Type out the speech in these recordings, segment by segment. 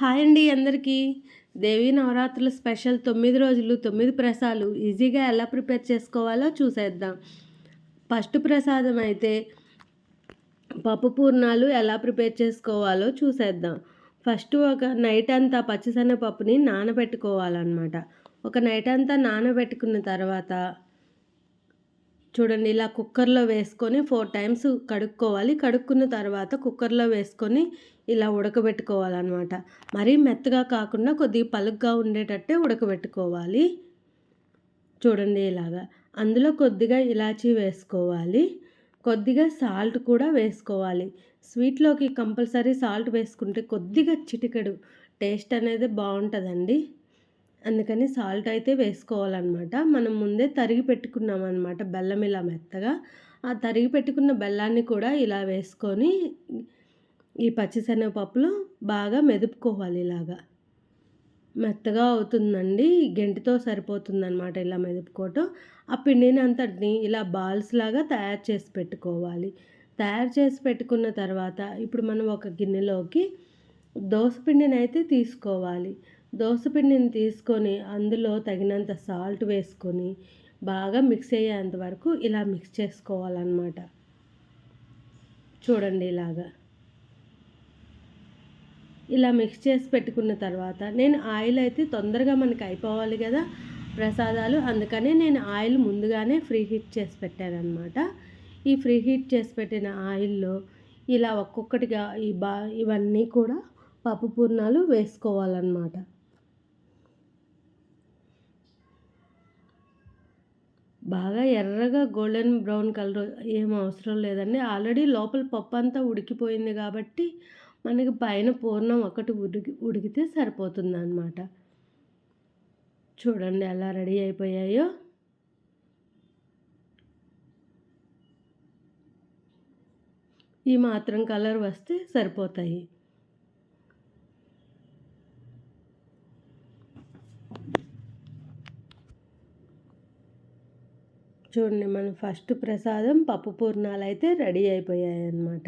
Hi అండి అందరికీ. దేవీ నవరాత్రుల స్పెషల్ తొమ్మిది రోజులు తొమ్మిది ప్రసాదాలు ఈజీగా ఎలా ప్రిపేర్ చేసుకోవాలో చూసేద్దాం. ఫస్ట్ ప్రసాదం అయితే పప్పు పూర్ణాలు ఎలా ప్రిపేర్ చేసుకోవాలో చూసేద్దాం. ఫస్ట్ ఒక నైట్ అంతా పచ్చిశనగపప్పుని నానబెట్టుకోవాలన్నమాట. ఒక నైట్ అంతా నానబెట్టుకున్న తర్వాత చూడండి ఇలా కుక్కర్లో వేసుకొని ఫోర్ టైమ్స్ కడుక్కోవాలి. కడుక్కున్న తర్వాత కుక్కర్లో వేసుకొని ఇలా ఉడకబెట్టుకోవాలన్నమాట. మరీ మెత్తగా కాకుండా కొద్దిగా పలుగ్గా ఉండేటట్టే ఉడకబెట్టుకోవాలి. చూడండి ఇలాగా. అందులో కొద్దిగా ఇలాచీ వేసుకోవాలి. కొద్దిగా సాల్ట్ కూడా వేసుకోవాలి. స్వీట్లోకి కంపల్సరీ సాల్ట్ వేసుకుంటే కొద్దిగా చిటికెడు టేస్ట్ అనేది బాగుంటుందండి. అందుకని సాల్ట్ అయితే వేసుకోవాలన్నమాట. మనం ముందే తరిగి పెట్టుకున్నాం అనమాట బెల్లం ఇలా మెత్తగా. ఆ తరిగి పెట్టుకున్న బెల్లాన్ని కూడా ఇలా వేసుకొని ఈ పచ్చిశనగపప్పులో బాగా మెదుపుకోవాలి ఇలాగా. మెత్తగా అవుతుందండి గెంటితో సరిపోతుందన్నమాట ఇలా మెదుపుకోవటం. ఆ పిండిని అంతటిని ఇలా బాల్స్ లాగా తయారు చేసి పెట్టుకోవాలి. తయారు చేసి పెట్టుకున్న తర్వాత ఇప్పుడు మనం ఒక గిన్నెలోకి దోసపిండిని అయితే తీసుకోవాలి. దోసపిండిని తీసుకొని అందులో తగినంత సాల్ట్ వేసుకొని బాగా మిక్స్ అయ్యేంత వరకు ఇలా మిక్స్ చేసుకోవాలన్నమాట. చూడండి ఇలాగా. ఇలా మిక్స్ చేసి పెట్టుకున్న తర్వాత నేను ఆయిల్ అయితే తొందరగా మనకి అయిపోవాలి కదా ప్రసాదాలు. అందుకనే నేను ఆయిల్ ముందుగానే ఫ్రీ హీట్ చేసి పెట్టాను అనమాట ఈ ఫ్రీ హీట్ చేసి పెట్టిన ఆయిల్లో ఇలా ఒక్కొక్కటిగా ఈ బా ఇవన్నీ కూడా పప్పు పూర్ణాలు వేసుకోవాలన్నమాట. బాగా ఎర్రగా గోల్డెన్ బ్రౌన్ కలర్ ఏం అవసరం లేదండి. ఆల్రెడీ లోపల పప్పు అంతా ఉడికిపోయింది కాబట్టి మనకి పైన పూర్ణం ఒకటి ఉడికి ఉడికితే సరిపోతుంది అనమాట చూడండి ఎలా రెడీ అయిపోయాయో. ఈ మాత్రం కలర్ వస్తే సరిపోతాయి. చూడండి మన ఫస్ట్ ప్రసాదం పప్పు పూర్ణాలు అయితే రెడీ అయిపోయాయి అన్నమాట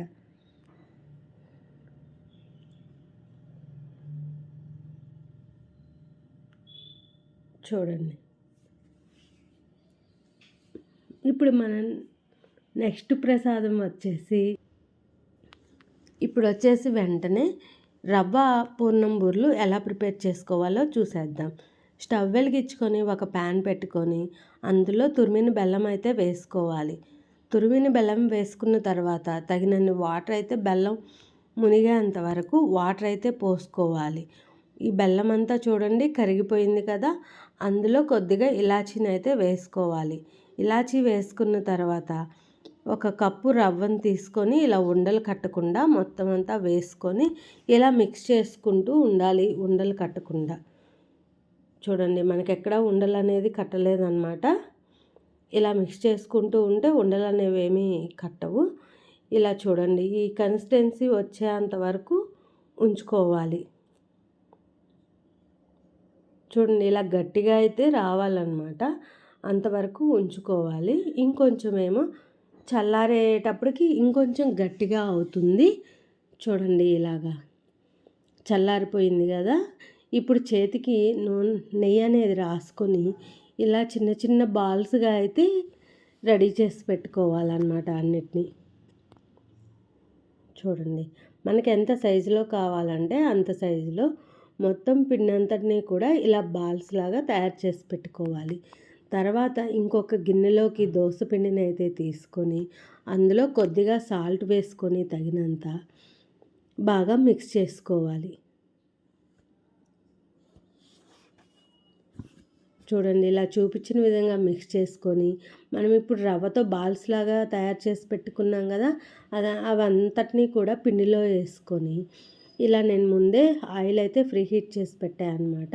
చూడండి. ఇప్పుడు మనం నెక్స్ట్ ప్రసాదం వచ్చేసి ఇప్పుడు వచ్చేసి వెంటనే రవ్వ పూర్ణం బూర్లు ఎలా ప్రిపేర్ చేసుకోవాలో చూసేద్దాం. స్టవ్ వెలిగించుకొని ఒక ప్యాన్ పెట్టుకొని అందులో తురిమిన బెల్లం అయితే వేసుకోవాలి. తురిమిన బెల్లం వేసుకున్న తర్వాత తగినన్ని వాటర్ అయితే బెల్లం మునిగేంత వరకు వాటర్ అయితే పోసుకోవాలి. ఈ బెల్లం అంతా చూడండి కరిగిపోయింది కదా అందులో కొద్దిగా ఇలాచీని అయితే వేసుకోవాలి. ఇలాచీ వేసుకున్న తర్వాత ఒక కప్పు రవ్వను తీసుకొని ఇలా ఉండలు కట్టకుండా మొత్తం అంతా వేసుకొని ఇలా మిక్స్ చేసుకుంటూ ఉండాలి ఉండలు కట్టకుండా. చూడండి మనకి ఎక్కడ ఉండలు అనేది కట్టలేదన్నమాట. ఇలా మిక్స్ చేసుకుంటూ ఉంటే ఉండలు అనేవి ఏమీ కట్టవు. ఇలా చూడండి ఈ కన్సిస్టెన్సీ వచ్చేంత వరకు ఉంచుకోవాలి. చూడండి ఇలా గట్టిగా అయితే రావాలన్నమాట. అంతవరకు ఉంచుకోవాలి. ఇంకొంచెం ఏమో చల్లారేటప్పటికి ఇంకొంచెం గట్టిగా అవుతుంది. చూడండి ఇలాగా చల్లారిపోయింది కదా. ఇప్పుడు చేతికి నూనె నెయ్యి అనేది రాసుకొని ఇలా చిన్న చిన్న బాల్స్గా అయితే రెడీ చేసి పెట్టుకోవాలన్నమాట అన్నిటినీ. చూడండి మనకి ఎంత సైజులో కావాలంటే అంత సైజులో మొత్తం పిండి అంతటినీ కూడా ఇలా బాల్స్ లాగా తయారు చేసి పెట్టుకోవాలి. తర్వాత ఇంకొక గిన్నెలోకి దోశ పిండిని అయితే తీసుకొని అందులో కొద్దిగా సాల్ట్ వేసుకొని తగినంత బాగా మిక్స్ చేసుకోవాలి. చూడండి ఇలా చూపించిన విధంగా మిక్స్ చేసుకొని మనం ఇప్పుడు రవ్వతో బాల్స్ లాగా తయారు చేసి పెట్టుకున్నాం కదా అది అవంతటినీ కూడా పిండిలో వేసుకొని ఇలా నేను ముందే ఆయిల్ అయితే ఫ్రీ హీట్ చేసి పెట్టాను అనమాట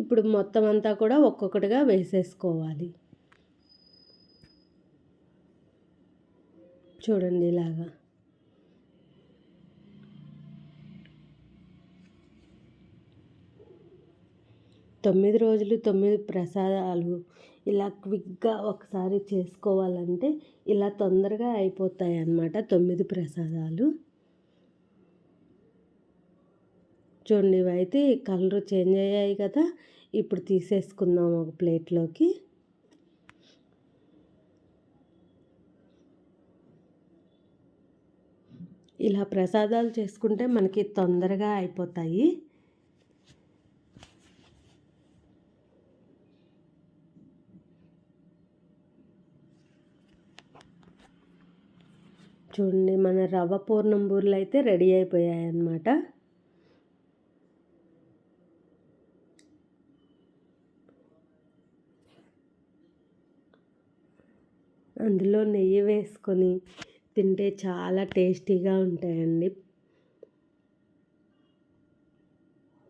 ఇప్పుడు మొత్తం అంతా కూడా ఒక్కొక్కటిగా వేసేసుకోవాలి. చూడండి ఇలాగా. తొమ్మిది రోజులు తొమ్మిది ప్రసాదాలు ఇలా క్విక్గా ఒకసారి చేసుకోవాలంటే ఇలా తొందరగా అయిపోతాయి అన్నమాట తొమ్మిది ప్రసాదాలు. చూడండి ఇవైతే కలర్ చేంజ్ అయ్యాయి కదా. ఇప్పుడు తీసేసుకుందాం ఒక ప్లేట్లోకి. ఇలా ప్రసాదాలు చేసుకుంటే మనకి తొందరగా అయిపోతాయి. చూడండి మన రవ్వ పూర్ణం బూరెలు అయితే రెడీ అయిపోయాయి అన్నమాట అందులో నెయ్యి వేసుకొని తింటే చాలా టేస్టీగా ఉంటాయండి.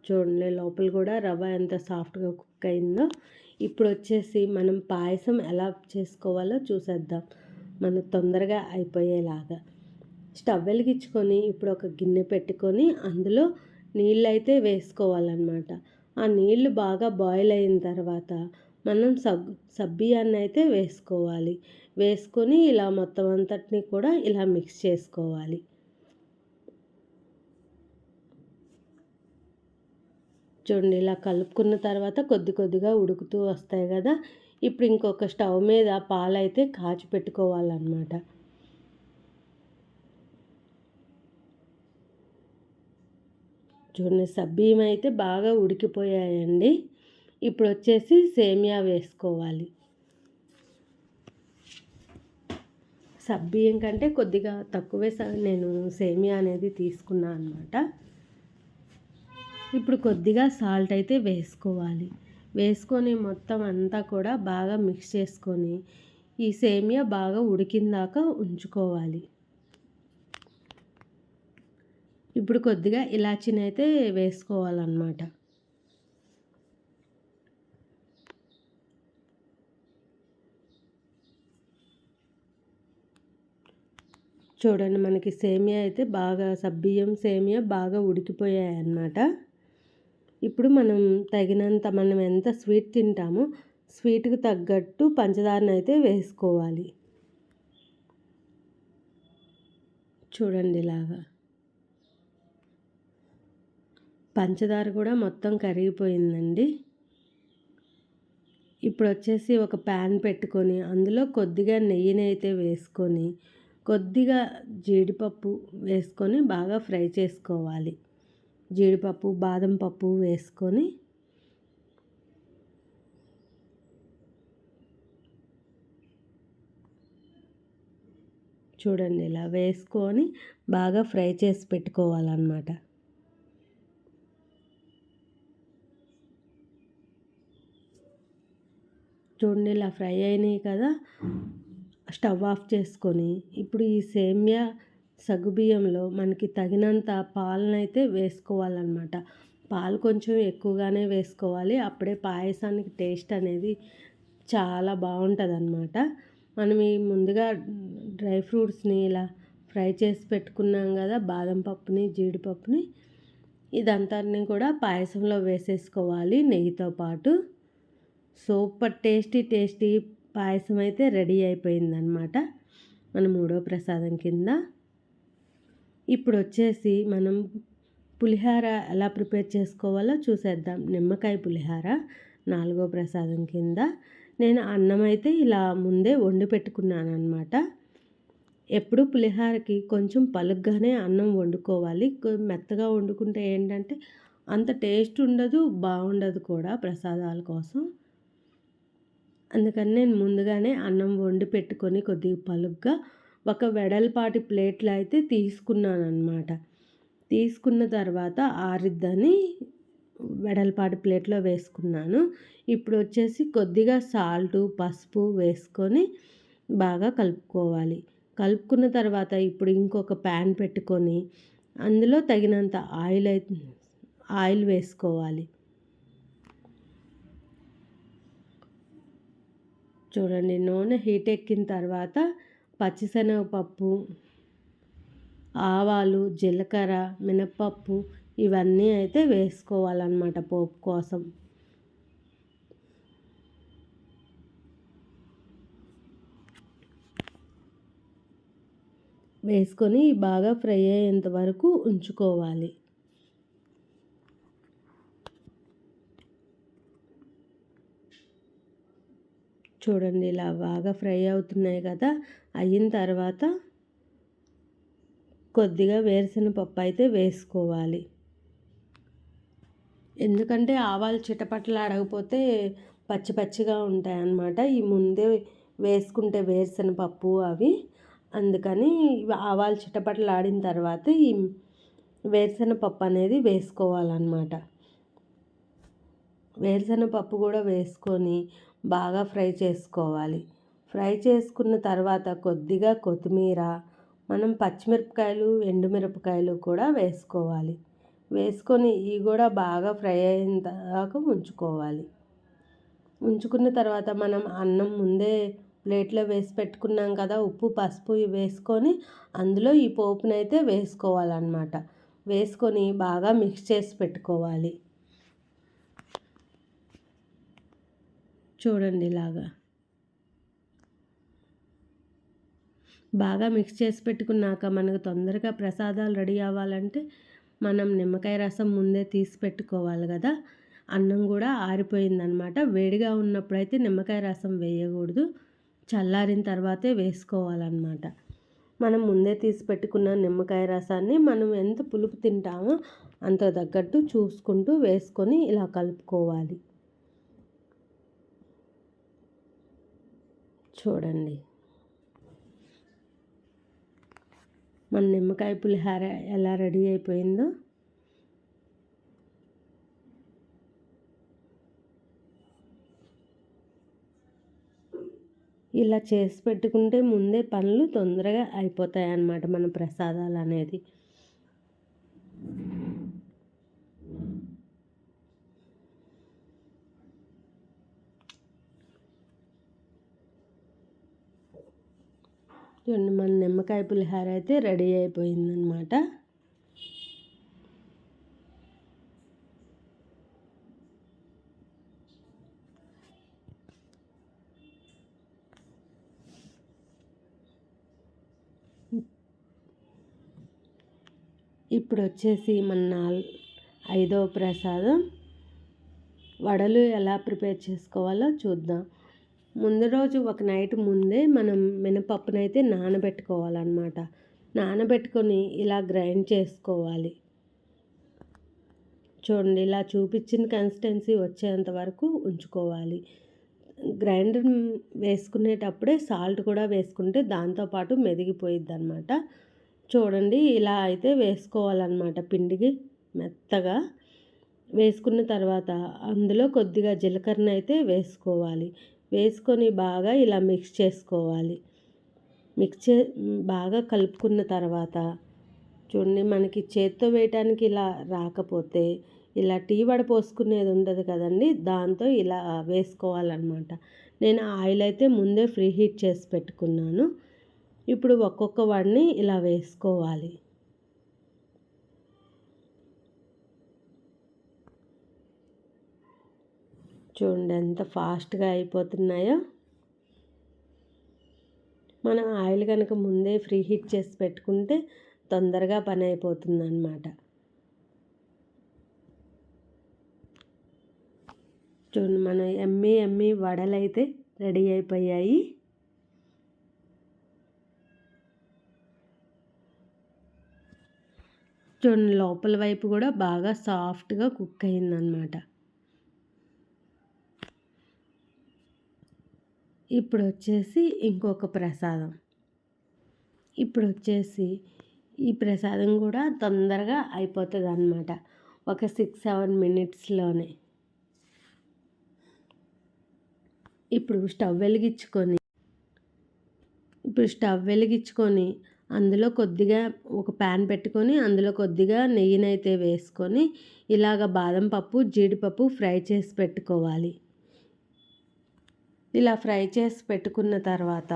చూడండి లోపల కూడా రవ్వ ఎంత సాఫ్ట్గా కుక్ అయిందో. ఇప్పుడు వచ్చేసి మనం పాయసం ఎలా చేసుకోవాలో చూసేద్దాం. మన తొందరగా అయిపోయేలాగా. స్టవ్ వెలిగించుకొని ఇప్పుడు ఒక గిన్నె పెట్టుకొని అందులో నీళ్ళు అయితే వేసుకోవాలన్నమాట. ఆ నీళ్ళు బాగా బాయిల్ అయిన తర్వాత మనం సబ్ సబ్బియాన్ని అయితే వేసుకోవాలి. వేసుకొని ఇలా మొత్తం అంతటిని కూడా ఇలా మిక్స్ చేసుకోవాలి. చూడండి ఇలా కలుపుకున్న తర్వాత కొద్ది కొద్దిగా ఉడుకుతూ వస్తాయి కదా. ఇప్పుడు ఇంకొక స్టవ్ మీద పాలైతే కాచి పెట్టుకోవాలన్నమాట. చూడండి సబ్బియం అయితే బాగా ఉడికిపోయాయండి. ఇప్పుడు వచ్చేసి సేమియా వేసుకోవాలి. సబ్బియ్యం కంటే కొద్దిగా తక్కువే నేను సేమియా అనేది తీసుకున్నాను అనమాట ఇప్పుడు కొద్దిగా సాల్ట్ అయితే వేసుకోవాలి. వేసుకొని మొత్తం అంతా కూడా బాగా మిక్స్ చేసుకొని ఈ సేమియా బాగా ఉడికిందాక ఉంచుకోవాలి. ఇప్పుడు కొద్దిగా ఇలాచిని అయితే వేసుకోవాలన్నమాట. చూడండి మనకి సేమియా అయితే బాగా సబ్బియ్యం సేమియా బాగా ఉడికిపోయాయి అన్నమాట ఇప్పుడు మనం తగినంత మనం ఎంత స్వీట్ తింటామో స్వీట్కి తగ్గట్టు పంచదారను అయితే వేసుకోవాలి. చూడండి ఇలాగా. పంచదార కూడా మొత్తం కరిగిపోయిందండి. ఇప్పుడు వచ్చేసి ఒక ప్యాన్ పెట్టుకొని అందులో కొద్దిగా నెయ్యిని అయితే వేసుకొని కొద్దిగా జీడిపప్పు వేసుకొని బాగా ఫ్రై చేసుకోవాలి. జీడిపప్పు బాదం పప్పు వేసుకొని చూడండి ఇలా వేసుకొని బాగా ఫ్రై చేసి పెట్టుకోవాలన్నమాట. చూడండి ఇలా ఫ్రై అయినాయి కదా. స్టవ్ ఆఫ్ చేసుకొని ఇప్పుడు ఈ సేమ్యా సగ్గుబియ్యంలో మనకి తగినంత పాలనైతే వేసుకోవాలన్నమాట. పాలు కొంచెం ఎక్కువగానే వేసుకోవాలి. అప్పుడే పాయసానికి టేస్ట్ అనేది చాలా బాగుంటుంది అన్నమాట మనం ఈ ముందుగా డ్రై ఫ్రూట్స్ని ఇలా ఫ్రై చేసి పెట్టుకున్నాం కదా బాదం పప్పుని జీడిపప్పుని ఇదంతా కూడా పాయసంలో వేసేసుకోవాలి నెయ్యితో పాటు. సూపర్ టేస్టీ టేస్టీ పాయసం అయితే రెడీ అయిపోయిందనమాట మన మూడో ప్రసాదం కింద ఇప్పుడు వచ్చేసి మనం పులిహార ఎలా ప్రిపేర్ చేసుకోవాలో చూసేద్దాం. నిమ్మకాయ పులిహార నాలుగో ప్రసాదం కింద. నేను అన్నం అయితే ఇలా ముందే వండి పెట్టుకున్నాను అనమాట ఎప్పుడు పులిహారకి కొంచెం పలుగ్గానే అన్నం వండుకోవాలి. మెత్తగా వండుకుంటే ఏంటంటే అంత టేస్ట్ ఉండదు బాగుండదు కూడా ప్రసాదాల కోసం. అందుకని నేను ముందుగానే అన్నం వండి పెట్టుకొని కొద్దిగా పలుగ్గా ఒక వెడల్పాటి ప్లేట్లో అయితే తీసుకున్నాను అనమాట తీసుకున్న తర్వాత ఆరిద్దని వెడల్పాటి ప్లేట్లో వేసుకున్నాను. ఇప్పుడు వచ్చేసి కొద్దిగా సాల్టు పసుపు వేసుకొని బాగా కలుపుకోవాలి. కలుపుకున్న తర్వాత ఇప్పుడు ఇంకొక ప్యాన్ పెట్టుకొని అందులో తగినంత ఆయిల్ అయితే ఆయిల్ వేసుకోవాలి. చూడండి నూనె హీట్ ఎక్కిన తర్వాత పచ్చిశనగపప్పు ఆవాలు జీలకర్ర మినప్పప్పు ఇవన్నీ అయితే వేసుకోవాలన్నమాట పోపు కోసం. వేసుకొని బాగా ఫ్రై అయ్యేంత వరకు ఉంచుకోవాలి. చూడండి ఇలా బాగా ఫ్రై అవుతున్నాయి కదా. అయిన తర్వాత కొద్దిగా వేరుశనగపప్పు అయితే వేసుకోవాలి. ఎందుకంటే ఆవాలు చిటపట్లు అడగపోతే పచ్చి పచ్చిగా ఉంటాయి అన్నమాట ఈ ముందే వేసుకుంటే వేరుశనగపప్పు అవి. అందుకని ఆవాలు చిటపట్లు ఆడిన తర్వాత ఈ వేరుశనపప్పు అనేది వేసుకోవాలన్నమాట. వేరుశనగపప్పు కూడా వేసుకొని బాగా ఫ్రై చేసుకోవాలి. ఫ్రై చేసుకున్న తర్వాత కొద్దిగా కొత్తిమీర మనం పచ్చిమిరపకాయలు ఎండుమిరపకాయలు కూడా వేసుకోవాలి. వేసుకొని ఇవి కూడా బాగా ఫ్రై అయిన దాకా ఉంచుకోవాలి ఉంచుకున్న తర్వాత మనం అన్నం ముందే ప్లేట్లో వేసి పెట్టుకున్నాం కదా ఉప్పు పసుపు వేసుకొని అందులో ఈ పోపునైతే వేసుకోవాలన్నమాట. వేసుకొని బాగా మిక్స్ చేసి పెట్టుకోవాలి. చూడండి ఇలాగా. బాగా మిక్స్ చేసి పెట్టుకున్నాక మనకు తొందరగా ప్రసాదాలు రెడీ అవ్వాలంటే మనం నిమ్మకాయ రసం ముందే తీసి పెట్టుకోవాలి కదా. అన్నం కూడా ఆరిపోయిందనమాట వేడిగా ఉన్నప్పుడైతే నిమ్మకాయ రసం వేయకూడదు. చల్లారిన తర్వాతే వేసుకోవాలన్నమాట. మనం ముందే తీసి పెట్టుకున్న నిమ్మకాయ రసాన్ని మనం ఎంత పులుపు తింటామో అంత తగ్గట్టు చూసుకుంటూ వేసుకొని ఇలా కలుపుకోవాలి. చూడండి. మన నిమ్మకాయ పులిహార ఎలా రెడీ అయిపోయిందో. ఇలా చేసి పెట్టుకుంటే ముందే పనులు తొందరగా అయిపోతాయి అన్నమాట మన ప్రసాదాలు అనేది. చూడండి మన నిమ్మకాయ పులిహార అయితే రెడీ అయిపోయిందనమాట ఇప్పుడు వచ్చేసి మన నాల్ ఐదవ ప్రసాదం. వడలు ఎలా ప్రిపేర్ చేసుకోవాలో చూద్దాం. ముందు రోజు ఒక నైట్ ముందే మనం మినపప్పునైతే నానబెట్టుకోవాలన్నమాట. నానబెట్టుకొని ఇలా గ్రైండ్ చేసుకోవాలి. చూడండి ఇలా చూపించిన కన్సిస్టెన్సీ వచ్చేంత వరకు ఉంచుకోవాలి. గ్రైండర్ వేసుకునేటప్పుడే సాల్ట్ కూడా వేసుకుంటే దాంతోపాటు మెదిగిపోయిద్ది అనమాట చూడండి ఇలా అయితే వేసుకోవాలన్నమాట పిండికి మెత్తగా. వేసుకున్న తర్వాత అందులో కొద్దిగా జీలకర్ర అయితే వేసుకోవాలి. వేసుకొని బాగా ఇలా మిక్స్ చేసుకోవాలి. మిక్స్ చే బాగా కలుపుకున్న తర్వాత చూడండి మనకి చేత్తో వేయటానికి ఇలా రాకపోతే ఇలా టీ వడ పోసుకునేది ఉండదు కదండి దాంతో ఇలా వేసుకోవాలన్నమాట. నేను ఆయిల్ అయితే ముందే ఫ్రీ హీట్ చేసి పెట్టుకున్నాను. ఇప్పుడు ఒక్కొక్క వాడిని ఇలా వేసుకోవాలి. చూడండి ఎంత ఫాస్ట్గా అయిపోతున్నాయో. మనం ఆయిల్ కనుక ముందే ఫ్రీ హీట్ చేసి పెట్టుకుంటే తొందరగా పని అయిపోతుంది అన్నమాట చూడండి మన ఎమ్మి ఎమ్మి వడలైతే రెడీ అయిపోయాయి. చూడండి లోపల వైపు కూడా బాగా సాఫ్ట్గా కుక్ అయిందనమాట ఇప్పుడు వచ్చేసి ఇంకొక ప్రసాదం. ఇప్పుడు వచ్చేసి ఈ ప్రసాదం కూడా తొందరగా అయిపోతుంది అనమాట ఒక సిక్స్ సెవెన్ మినిట్స్లోనే. ఇప్పుడు స్టవ్ వెలిగించుకొని ఇప్పుడు స్టవ్ వెలిగించుకొని అందులో కొద్దిగా ఒక ప్యాన్ పెట్టుకొని అందులో కొద్దిగా నెయ్యినైతే వేసుకొని ఇలాగ బాదం పప్పు జీడిపప్పు ఫ్రై చేసి పెట్టుకోవాలి. ఇలా ఫ్రై చేసి పెట్టుకున్న తర్వాత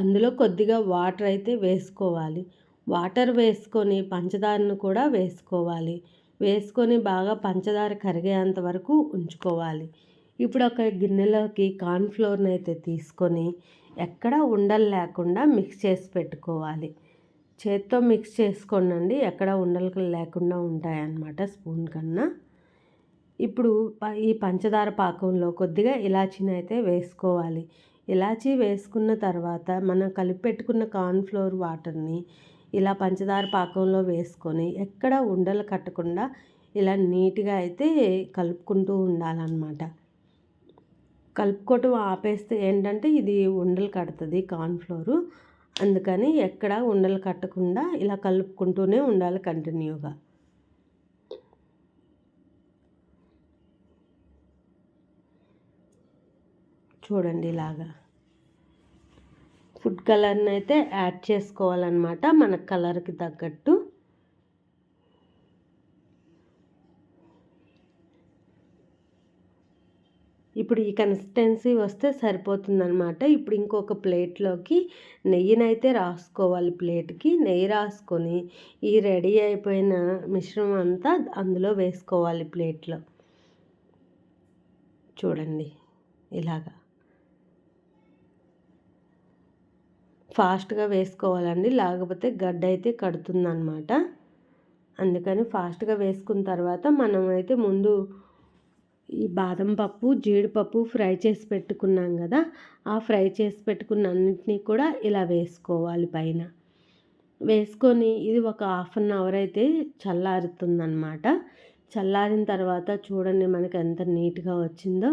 అందులో కొద్దిగా వాటర్ అయితే వేసుకోవాలి. వాటర్ వేసుకొని పంచదారను కూడా వేసుకోవాలి. వేసుకొని బాగా పంచదార కరిగేంత వరకు ఉంచుకోవాలి. ఇప్పుడు ఒక గిన్నెలోకి కార్న్ఫ్లోర్ని అయితే తీసుకొని ఎక్కడ ఉండలు లేకుండా మిక్స్ చేసి పెట్టుకోవాలి. చేత్తో మిక్స్ చేసుకోండి ఎక్కడ ఉండలు లేకుండా ఉంటాయన్నమాట స్పూన్ కన్నా. ఇప్పుడు ఈ పంచదార పాకంలో కొద్దిగా ఇలాచీని అయితే వేసుకోవాలి. ఇలాచీ వేసుకున్న తర్వాత మనం కలిపి పెట్టుకున్న కార్న్ఫ్లోర్ వాటర్ని ఇలా పంచదార పాకంలో వేసుకొని ఎక్కడ ఉండలు కట్టకుండా ఇలా నీట్గా అయితే కలుపుకుంటూ ఉండాలన్నమాట. కలుపుకోవటం ఆపేస్తే ఏంటంటే ఇది ఉండలు కడుతుంది కార్న్ఫ్లోరు అందుకని ఎక్కడ ఉండలు కట్టకుండా ఇలా కలుపుకుంటూనే ఉండాలి కంటిన్యూగా. చూడండి ఇలాగా. ఫుడ్ కలర్ని అయితే యాడ్ చేసుకోవాలన్నమాట మన కలర్కి తగ్గట్టు. ఇప్పుడు ఈ కన్సిస్టెన్సీ వస్తే సరిపోతుందన్నమాట. ఇప్పుడు ఇంకొక ప్లేట్లోకి నెయ్యినైతే రాసుకోవాలి ప్లేట్కి నెయ్యి రాసుకొని ఈ రెడీ అయిపోయిన మిశ్రమం అంతా అందులో వేసుకోవాలి ప్లేట్లో చూడండి ఇలాగా. ఫాస్ట్గా వేసుకోవాలండి. లేకపోతే గడ్డ అయితే కడుతుందన్నమాట అందుకని ఫాస్ట్గా వేసుకున్న తర్వాత మనం అయితే ముందు ఈ బాదం పప్పు జీడిపప్పు ఫ్రై చేసి పెట్టుకున్నాం కదా ఆ ఫ్రై చేసి పెట్టుకున్న అన్నింటినీ కూడా ఇలా వేసుకోవాలి పైన. వేసుకొని ఇది ఒక హాఫ్ అన్ అవర్ అయితే చల్లారుతుందన్నమాట చల్లారిన తర్వాత చూడండి మనకు ఎంత నీట్గా వచ్చిందో.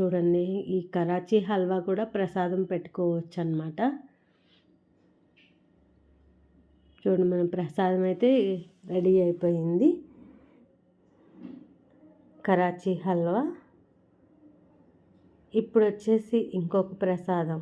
చూడండి ఈ కరాచీ హల్వా కూడా ప్రసాదం పెట్టుకోవచ్చు అనమాట చూడండి మన ప్రసాదం అయితే రెడీ అయిపోయింది. కరాచీ హల్వా. ఇప్పుడు వచ్చేసి ఇంకొక ప్రసాదం.